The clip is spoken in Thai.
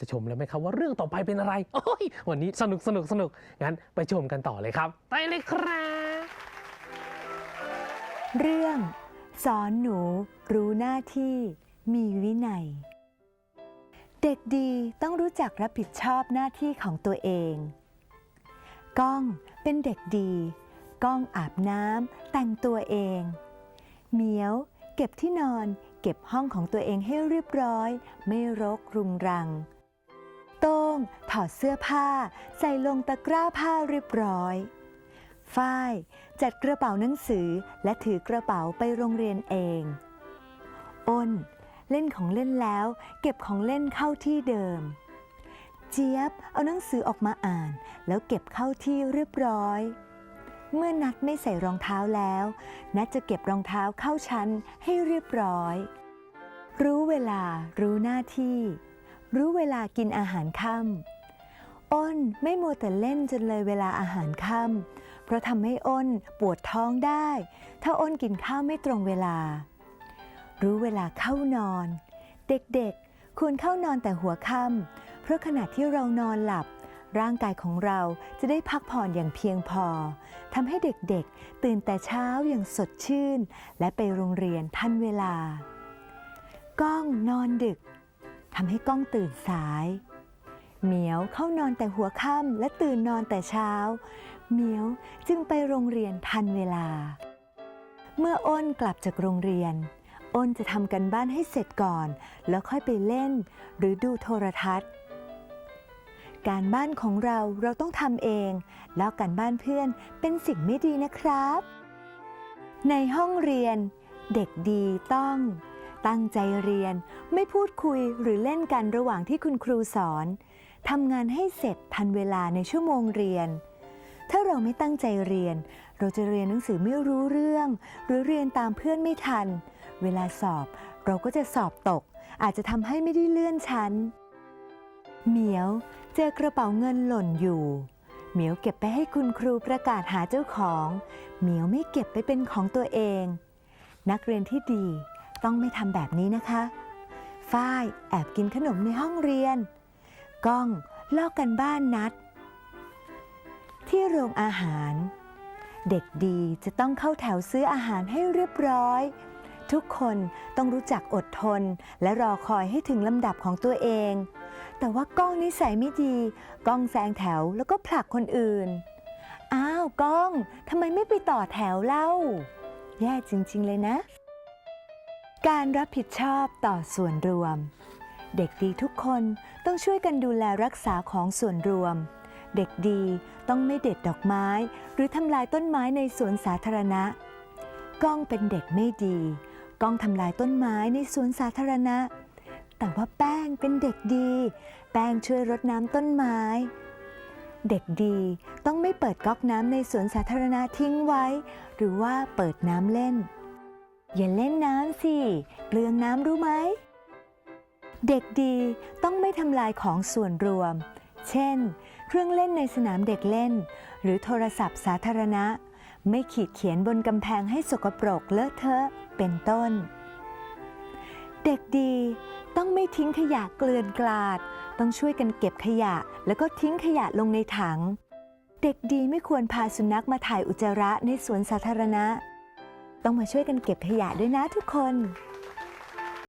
จะชมแล้วไหมครับว่าเรื่องต่อไปเป็นอะไรโอ้ยวันนี้สนุกสนุกสนุกงั้นไปชมกันต่อเลยครับ ไปเลยครับ เรื่อง สอนหนูรู้หน้าที่มีวินัย เด็กดีต้องรู้จักรับผิดชอบหน้าที่ของตัวเอง ก้องเป็นเด็กดี ก้องอาบน้ำแต่งตัวเอง เหมียวเก็บที่นอนเก็บห้องของตัวเองให้เรียบร้อย ไม่รกรุงรัง ง ถอดเสื้อผ้า ใส่ลงตะกร้าผ้าเรียบร้อย ฝ้ายจัดกระเป๋าหนังสือและถือกระเป๋าไปโรงเรียนเอง อ้น เล่นของเล่นแล้ว เก็บของเล่นเข้าที่เดิม เจี๊ยบเอาหนังสือออกมาอ่าน แล้วเก็บเข้าที่เรียบร้อย เมื่อนัดไม่ใส่รองเท้าแล้ว นัดจะเก็บรองเท้าเข้าชั้นให้เรียบร้อย รู้เวลารู้หน้าที่ รู้เวลากินอาหารค่ำอ้นไม่มัวแต่เล่นจนเลยเวลาอาหารค่ำเพราะทำให้อ้นปวดท้องได้ ถ้าอ้นกินข้าวไม่ตรงเวลา รู้เวลาเข้านอน เด็กๆ ควรเข้านอนแต่หัวค่ำเพราะขณะที่เรานอนหลับ ร่างกายของเราจะได้พักผ่อนอย่างเพียงพอทำให้เด็กๆ ตื่นแต่เช้าอย่างสดชื่น และไปโรงเรียนทันเวลา ก้องนอนดึก ทำให้ก้องตื่นสาย เหมียวเข้านอนแต่หัวค่ำและตื่นนอนแต่เช้า เหมียวจึงไปโรงเรียนทันเวลา เมื่ออ้นกลับจากโรงเรียน อ้นจะทำกันบ้านให้เสร็จก่อน แล้วค่อยไปเล่น หรือดูโทรทัศน์ การบ้านของเราเราต้องทำเอง แล้วการบ้านเพื่อนเป็นสิ่งไม่ดีนะครับ ในห้องเรียน เด็กดีต้อง ตั้งใจเรียน ไม่พูดคุยหรือเล่นกันระหว่างที่คุณครูสอนทำงานให้เสร็จทันเวลาในชั่วโมงเรียน ถ้าเราไม่ตั้งใจเรียน เราจะเรียนหนังสือไม่รู้เรื่อง หรือเรียนตามเพื่อนไม่ทัน เวลาสอบ เราก็จะสอบตก อาจจะทำให้ไม่ได้เลื่อนชั้น เหมียวเจอกระเป๋าเงินหล่นอยู่ เหมียวเก็บไปให้คุณครูประกาศหาเจ้าของ เหมียวไม่เก็บไปเป็นของตัวเอง นักเรียนที่ดี ต้องไม่ทำแบบนี้นะคะ ฝ้ายแอบกินขนมในห้องเรียน ก้องลอกกันบ้านนัด ที่โรงอาหาร เด็กดีจะต้องเข้าแถวซื้ออาหารให้เรียบร้อย ทุกคนต้องรู้จักอดทน และรอคอยให้ถึงลำดับของตัวเอง แต่ว่าก้องนิสัยไม่ดี ก้องแซงแถวแล้วก็ผลักคนอื่น อ้าวก้องทำไมไม่ไปต่อแถวเล่า แย่จริง ๆ เลยนะ การรับผิดชอบต่อส่วนรวม เด็กดีทุกคนต้องช่วยกันดูแลรักษาของส่วนรวม เด็กดีต้องไม่เด็ดดอกไม้ หรือทำลายต้นไม้ในสวนสาธารณะ ก้องเป็นเด็กไม่ดี ก้องทำลายต้นไม้ในสวนสาธารณะ แต่ว่าแป้งเป็นเด็กดี แป้งช่วยรดน้ำต้นไม้ เด็กดีต้องไม่เปิดก๊อกน้ำในสวนสาธารณะทิ้งไว้ หรือว่าเปิดน้ำเล่น อย่าเล่นน้ำสิ เปลืองน้ำรู้ไหม เด็กดีต้องไม่ทำลายของส่วนรวม เช่น เครื่องเล่นในสนามเด็กเล่น หรือโทรศัพท์สาธารณะ ไม่ขีดเขียนบนกำแพงให้สกปรกเลอะเทอะเป็นต้น เด็กดีต้องไม่ทิ้งขยะเกลื่อนกลาด ต้องช่วยกันเก็บขยะ แล้วก็ทิ้งขยะลงในถัง เด็กดีไม่ควรพาสุนัขมาถ่ายอุจจาระในสวนสาธารณะ ต้องมาช่วยกันเก็บขยะด้วยนะทุกคน